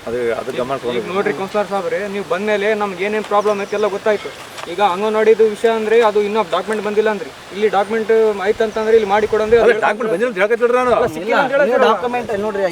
ಅದು ಅದು ಗಮನ ಈಗ ನೋಡ್ರಿ ಕೌನ್ಸಿಲರ್ ಸಾಬ್ರೆ ನೀವು ಬಂದ್ಮೇಲೆ ನಮ್ಗೆ ಏನೇನು ಪ್ರಾಬ್ಲಮ್ ಐತೆ ಎಲ್ಲ ಗೊತ್ತಾಯ್ತು. ಈಗ ಅಂಗನವಾಡಿದು ವಿಷಯ ಅಂದ್ರೆ ಅದು ಇನ್ನೂ ಡಾಕ್ಯುಮೆಂಟ್ ಬಂದಿಲ್ಲ ಅಂದ್ರಿ. ಇಲ್ಲಿ ಡಾಕ್ಯುಮೆಂಟ್ ಆಯ್ತಂತಂದ್ರೆ ಇಲ್ಲಿ ಮಾಡಿ ಕೊಡಂದ್ರೆ ಡಾಕ್ಯುಮೆಂಟ್ ಬಂದಿಲ್ಲ ಅಂತ ಹೇಳ್ಕತ್ತಿಲ್ರಿ ನಾನು. ಡಾಕ್ಯುಮೆಂಟ್ ನೋಡ್ರಿ